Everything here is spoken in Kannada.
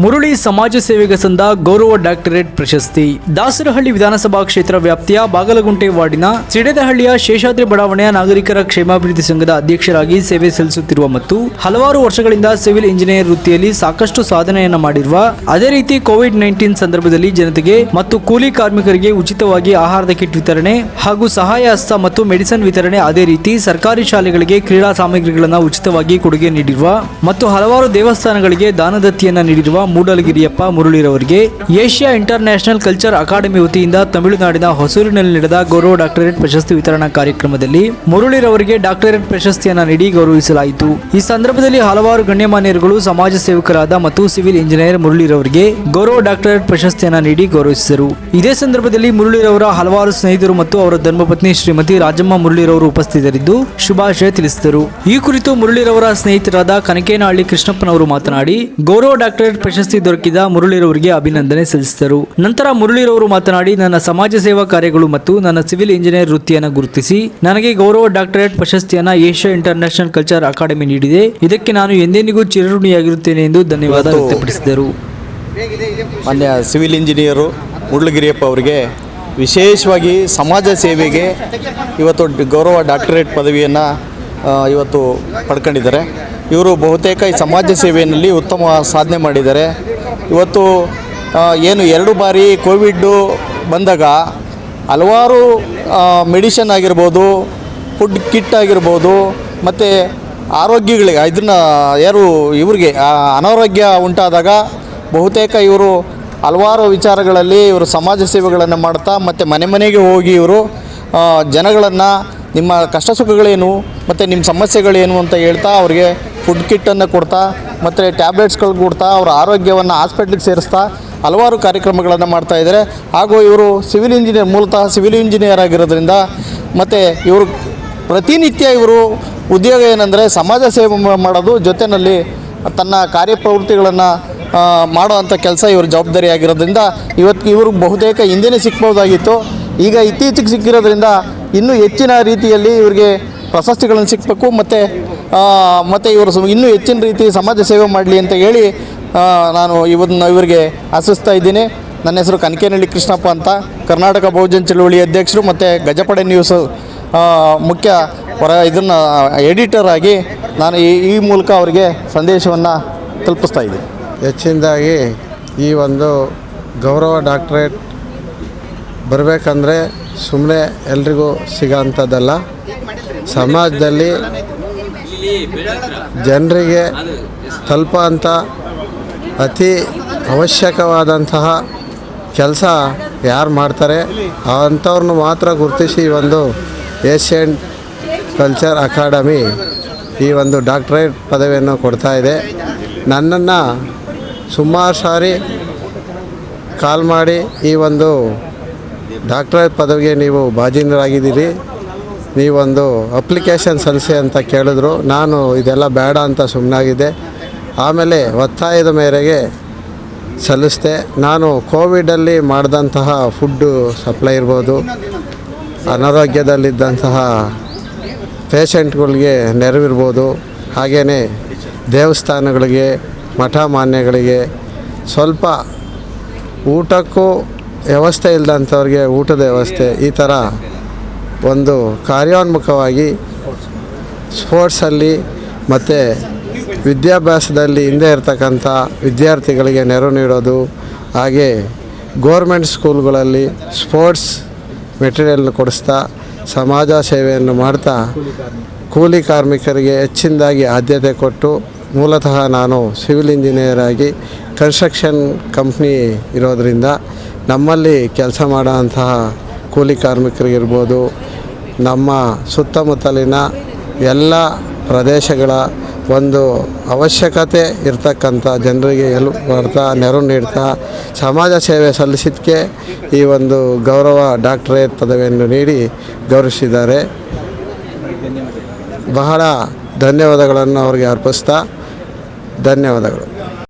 ಮುರುಳಿ ಸಮಾಜ ಸೇವೆಗೆ ಸಂದ ಗೌರವ ಡಾಕ್ಟರೇಟ್ ಪ್ರಶಸ್ತಿ. ದಾಸರಹಳ್ಳಿ ವಿಧಾನಸಭಾ ಕ್ಷೇತ್ರ ವ್ಯಾಪ್ತಿಯ ಬಾಗಲಗುಂಟೆ ವಾರ್ಡಿನ ಸಿಡೆದಹಳ್ಳಿಯ ಶೇಷಾದ್ರಿ ಬಡಾವಣೆಯ ನಾಗರಿಕರ ಕ್ಷೇಮಾಭಿವೃದ್ಧಿ ಸಂಘದ ಅಧ್ಯಕ್ಷರಾಗಿ ಸೇವೆ ಸಲ್ಲಿಸುತ್ತಿರುವ ಮತ್ತು ಹಲವಾರು ವರ್ಷಗಳಿಂದ ಸಿವಿಲ್ ಇಂಜಿನಿಯರ್ ವೃತ್ತಿಯಲ್ಲಿ ಸಾಕಷ್ಟು ಸಾಧನೆಯನ್ನು ಮಾಡಿರುವ, ಅದೇ ರೀತಿ ಕೋವಿಡ್ ನೈನ್ಟೀನ್ ಸಂದರ್ಭದಲ್ಲಿ ಜನತೆಗೆ ಮತ್ತು ಕೂಲಿ ಕಾರ್ಮಿಕರಿಗೆ ಉಚಿತವಾಗಿ ಆಹಾರದ ಕಿಟ್ ವಿತರಣೆ ಹಾಗೂ ಸಹಾಯ ಹಸ್ತ ಮತ್ತು ಮೆಡಿಸಿನ್ ವಿತರಣೆ ಅದೇ ರೀತಿ ಸರ್ಕಾರಿ ಶಾಲೆಗಳಿಗೆ ಕ್ರೀಡಾ ಸಾಮಗ್ರಿಗಳನ್ನು ಉಚಿತವಾಗಿ ಕೊಡುಗೆ ನೀಡಿರುವ ಮತ್ತು ಹಲವಾರು ದೇವಸ್ಥಾನಗಳಿಗೆ ದಾನದತ್ತಿಯನ್ನು ನೀಡಿರುವ ಮೂಡಲಗಿರಿಯಪ್ಪ ಮುರುಳಿರವರಿಗೆ Asia international culture academy ವತಿಯಿಂದ ತಮಿಳುನಾಡಿನ ಹೊಸೂರಿನಲ್ಲಿ ನಡೆದ ಗೌರವ ಡಾಕ್ಟರೇಟ್ ಪ್ರಶಸ್ತಿ ವಿತರಣಾ ಕಾರ್ಯಕ್ರಮದಲ್ಲಿ ಮುರುಳಿರವರಿಗೆ ಡಾಕ್ಟರೇಟ್ ಪ್ರಶಸ್ತಿಯನ್ನು ನೀಡಿ ಗೌರವಿಸಲಾಯಿತು. ಈ ಸಂದರ್ಭದಲ್ಲಿ ಹಲವಾರು ಗಣ್ಯಮಾನ್ಯರುಗಳು, ಸಮಾಜ ಸೇವಕರಾದ ಮತ್ತು ಸಿವಿಲ್ ಇಂಜಿನಿಯರ್ ಮುರುಳಿರವರಿಗೆ ಗೌರವ ಡಾಕ್ಟರೇಟ್ ಪ್ರಶಸ್ತಿಯನ್ನು ನೀಡಿ ಗೌರವಿಸಿದರು. ಇದೇ ಸಂದರ್ಭದಲ್ಲಿ ಮುರುಳಿರವರ ಹಲವಾರು ಸ್ನೇಹಿತರು ಮತ್ತು ಅವರ ಧರ್ಮಪತ್ನಿ ಶ್ರೀಮತಿ ರಾಜಮ್ಮ ಮುರುಳಿರವರು ಉಪಸ್ಥಿತರಿದ್ದು ಶುಭಾಶಯ ತಿಳಿಸಿದರು. ಈ ಕುರಿತು ಮುರುಳಿರವರ ಸ್ನೇಹಿತರಾದ ಕನಕೇನಹಳ್ಳಿ ಕೃಷ್ಣಪ್ಪನವರು ಮಾತನಾಡಿ, ಗೌರವ ಡಾಕ್ಟರೇಟ್ ಪ್ರಶಸ್ತಿ ದೊರಕಿದ ಮುರಳಿರವರಿಗೆ ಅಭಿನಂದನೆ ಸಲ್ಲಿಸಿದರು. ನಂತರ ಮುರಳಿರವರು ಮಾತನಾಡಿ ನನ್ನ ಸಮಾಜ ಸೇವಾ ಕಾರ್ಯಗಳು ಮತ್ತು ನನ್ನ ಸಿವಿಲ್ ಇಂಜಿನಿಯರ್ ವೃತ್ತಿಯನ್ನು ಗುರುತಿಸಿ ನನಗೆ ಗೌರವ ಡಾಕ್ಟರೇಟ್ ಪ್ರಶಸ್ತಿಯನ್ನ ಏಷ್ಯಾ ಇಂಟರ್ನ್ಯಾಷನಲ್ ಕಲ್ಚರ್ ಅಕಾಡೆಮಿ ನೀಡಿದೆ. ಇದಕ್ಕೆ ನಾನು ಎಂದೆಂದಿಗೂ ಚಿರಋಣಿಯಾಗಿರುತ್ತೇನೆ ಎಂದು ಧನ್ಯವಾದ ವ್ಯಕ್ತಪಡಿಸಿದರು. ಮಾನ್ಯ ಸಿವಿಲ್ ಇಂಜಿನಿಯರು ಮುರುಳಗಿರಿಯಪ್ಪ ಅವರಿಗೆ ವಿಶೇಷವಾಗಿ ಸಮಾಜ ಸೇವೆಗೆ ಇವತ್ತು ಗೌರವ ಡಾಕ್ಟರೇಟ್ ಪದವಿಯನ್ನು ಇವತ್ತು ಪಡ್ಕೊಂಡಿದ್ದಾರೆ. ಇವರು ಬಹುತೇಕ ಈ ಸಮಾಜ ಸೇವೆಯಲ್ಲಿ ಉತ್ತಮ ಸಾಧನೆ ಮಾಡಿದ್ದಾರೆ. ಇವತ್ತು ಏನು ಎರಡು ಬಾರಿ ಕೋವಿಡ್ಡು ಬಂದಾಗ ಹಲವಾರು ಮೆಡಿಷನ್ ಆಗಿರ್ಬೋದು, ಫುಡ್ ಕಿಟ್ ಆಗಿರ್ಬೋದು, ಮತ್ತು ಆರೋಗ್ಯಗಳಿಗೆ, ಇದನ್ನು ಯಾರು, ಇವ್ರಿಗೆ ಅನಾರೋಗ್ಯ ಉಂಟಾದಾಗ ಬಹುತೇಕ ಇವರು ಹಲವಾರು ವಿಚಾರಗಳಲ್ಲಿ ಇವರು ಸಮಾಜ ಸೇವೆಗಳನ್ನು ಮಾಡ್ತಾ, ಮತ್ತು ಮನೆ ಮನೆಗೆ ಹೋಗಿ ಇವರು ಜನಗಳನ್ನು ನಿಮ್ಮ ಕಷ್ಟ ಸುಖಗಳೇನು, ಮತ್ತು ನಿಮ್ಮ ಸಮಸ್ಯೆಗಳೇನು ಅಂತ ಹೇಳ್ತಾ ಅವ್ರಿಗೆ ಫುಡ್ ಕಿಟ್ಟನ್ನು ಕೊಡ್ತಾ, ಮತ್ತು ಟ್ಯಾಬ್ಲೆಟ್ಸ್ಗಳು ಕೊಡ್ತಾ, ಅವರ ಆರೋಗ್ಯವನ್ನು ಹಾಸ್ಪಿಟ್ಲಿಗೆ ಸೇರಿಸ್ತಾ, ಹಲವಾರು ಕಾರ್ಯಕ್ರಮಗಳನ್ನು ಮಾಡ್ತಾ ಇದ್ದಾರೆ ಹಾಗೂ ಇವರು ಸಿವಿಲ್ ಇಂಜಿನಿಯರ್ ಮೂಲತಃ ಸಿವಿಲ್ ಇಂಜಿನಿಯರ್ ಆಗಿರೋದ್ರಿಂದ, ಮತ್ತು ಇವರು ಪ್ರತಿನಿತ್ಯ ಇವರು ಉದ್ಯೋಗ ಏನಂದರೆ ಸಮಾಜ ಸೇವೆ ಮಾಡೋದು ಜೊತೆಯಲ್ಲಿ ತನ್ನ ಕಾರ್ಯಪ್ರವೃತ್ತಿಗಳನ್ನು ಮಾಡುವಂಥ ಕೆಲಸ ಇವ್ರ ಜವಾಬ್ದಾರಿ ಆಗಿರೋದ್ರಿಂದ, ಇವತ್ತು ಇವ್ರಿಗೆ ಬಹುತೇಕ ಹಿಂದೆನೇ ಸಿಕ್ಬೋದಾಗಿತ್ತು ಈಗ ಇತ್ತೀಚೆಗೆ ಸಿಕ್ಕಿರೋದ್ರಿಂದ, ಇನ್ನೂ ಹೆಚ್ಚಿನ ರೀತಿಯಲ್ಲಿ ಇವರಿಗೆ ಪ್ರಶಸ್ತಿಗಳನ್ನು ಸಿಕ್ಕಬೇಕು ಮತ್ತು ಮತ್ತು ಇವರು ಇನ್ನೂ ಹೆಚ್ಚಿನ ರೀತಿ ಸಮಾಜ ಸೇವೆ ಮಾಡಲಿ ಅಂತ ಹೇಳಿ ನಾನು ಇವನ್ನ ಇವರಿಗೆ ಆಶಿಸ್ತಾ ಇದ್ದೀನಿ. ನನ್ನ ಹೆಸರು ಕನಕೇನಹಳ್ಳಿ ಕೃಷ್ಣಪ್ಪ ಅಂತ. ಕರ್ನಾಟಕ ಬಹುಜನ್ ಚಳುವಳಿ ಅಧ್ಯಕ್ಷರು ಮತ್ತು ಗಜಪಡೆ ನ್ಯೂಸ್ ಮುಖ್ಯ ಹೊರ ಇದನ್ನು ಎಡಿಟರ್ ಆಗಿ ನಾನು ಈ ಈ ಮೂಲಕ ಅವರಿಗೆ ಸಂದೇಶವನ್ನು ತಲುಪಿಸ್ತಾ ಇದ್ದೀನಿ. ಹೆಚ್ಚಿನದಾಗಿ ಈ ಒಂದು ಗೌರವ ಡಾಕ್ಟ್ರೇಟ್ ಬರಬೇಕಂದ್ರೆ ಸುಮ್ಮನೆ ಎಲ್ರಿಗೂ ಸಿಗೋಂಥದ್ದಲ್ಲ. ಸಮಾಜದಲ್ಲಿ ಜನರಿಗೆ ತಲುಪೋಂಥ ಅತಿ ಅವಶ್ಯಕವಾದಂತಹ ಕೆಲಸ ಯಾರು ಮಾಡ್ತಾರೆ, ಅಂಥವ್ರನ್ನ ಮಾತ್ರ ಗುರುತಿಸಿ ಈ ಒಂದು ಏಷ್ಯನ್ ಕಲ್ಚರ್ ಅಕಾಡೆಮಿ ಈ ಒಂದು ಡಾಕ್ಟ್ರೇಟ್ ಪದವಿಯನ್ನು ಕೊಡ್ತಾ ಇದೆ. ನನ್ನನ್ನು ಸುಮಾರು ಸಾರಿ ಕಾಲ್ ಮಾಡಿ ಈ ಒಂದು ಡಾಕ್ಟ್ರೇಟ್ ಪದವಿಗೆ ನೀವು ಬಾಜಿನರಾಗಿದ್ದೀರಿ. ನೀವೊಂದು ಅಪ್ಲಿಕೇಶನ್ ಸಲ್ಲಿಸಿ ಅಂತ ಕೇಳಿದ್ರು. ನಾನು ಇದೆಲ್ಲ ಬೇಡ ಅಂತ ಸುಮ್ಮನಾಗಿದ್ದೆ ಆಮೇಲೆ ಒತ್ತಾಯದ ಮೇರೆಗೆ ಸಲ್ಲಿಸಿದೆ. ನಾನು ಕೋವಿಡಲ್ಲಿ ಮಾಡಿದಂತಹ ಫುಡ್ಡು ಸಪ್ಲೈ ಇರ್ಬೋದು. ಅನಾರೋಗ್ಯದಲ್ಲಿದ್ದಂತಹ ಪೇಷಂಟ್ಗಳಿಗೆ ನೆರವಿರ್ಬೋದು. ಹಾಗೆಯೇ ದೇವಸ್ಥಾನಗಳಿಗೆ, ಮಠ ಮಾನ್ಯಗಳಿಗೆ ಸ್ವಲ್ಪ ಊಟಕ್ಕೂ ವ್ಯವಸ್ಥೆ ಇಲ್ಲದಂಥವ್ರಿಗೆ ಊಟದ ವ್ಯವಸ್ಥೆ ಈ ಥರ ಒಂದು ಕಾರ್ಯೋನ್ಮುಖವಾಗಿ ಸ್ಪೋರ್ಟ್ಸಲ್ಲಿ ಮತ್ತು ವಿದ್ಯಾಭ್ಯಾಸದಲ್ಲಿ ಹಿಂದೆ ಇರತಕ್ಕಂಥ ವಿದ್ಯಾರ್ಥಿಗಳಿಗೆ ನೆರವು ನೀಡೋದು, ಹಾಗೆ ಗೋರ್ಮೆಂಟ್ ಸ್ಕೂಲ್ಗಳಲ್ಲಿ ಸ್ಪೋರ್ಟ್ಸ್ ಮೆಟೀರಿಯಲ್ನ ಕೊಡಿಸ್ತಾ ಸಮಾಜ ಸೇವೆಯನ್ನು ಮಾಡ್ತಾ ಕೂಲಿ ಕಾರ್ಮಿಕರಿಗೆ ಹೆಚ್ಚಿನದಾಗಿ ಆದ್ಯತೆ ಕೊಟ್ಟು ಮೂಲತಃ ನಾನು ಸಿವಿಲ್ ಇಂಜಿನಿಯರ್ ಆಗಿ ಕನ್ಸ್ಟ್ರಕ್ಷನ್ ಕಂಪ್ನಿ ಇರೋದರಿಂದ ನಮ್ಮಲ್ಲಿ ಕೆಲಸ ಮಾಡೋಂತಹ ಕೂಲಿ ಕಾರ್ಮಿಕರಿಗಿರ್ಬೋದು ನಮ್ಮ ಸುತ್ತಮುತ್ತಲಿನ ಎಲ್ಲ ಪ್ರದೇಶಗಳ ಒಂದು ಅವಶ್ಯಕತೆ ಇರ್ತಕ್ಕಂಥ ಜನರಿಗೆ ಹೆಲ್ಪ್ ಮಾಡ್ತಾ ನೆರವು ನೀಡ್ತಾ ಸಮಾಜ ಸೇವೆ ಸಲ್ಲಿಸಿದ್ದಕ್ಕೆ ಈ ಒಂದು ಗೌರವ ಡಾಕ್ಟರೇಟ್ ಪದವಿಯನ್ನು ನೀಡಿ ಗೌರವಿಸಿದ್ದಾರೆ. ಬಹಳ ಧನ್ಯವಾದಗಳನ್ನು ಅವರಿಗೆ ಅರ್ಪಿಸ್ತಾ ಧನ್ಯವಾದಗಳು.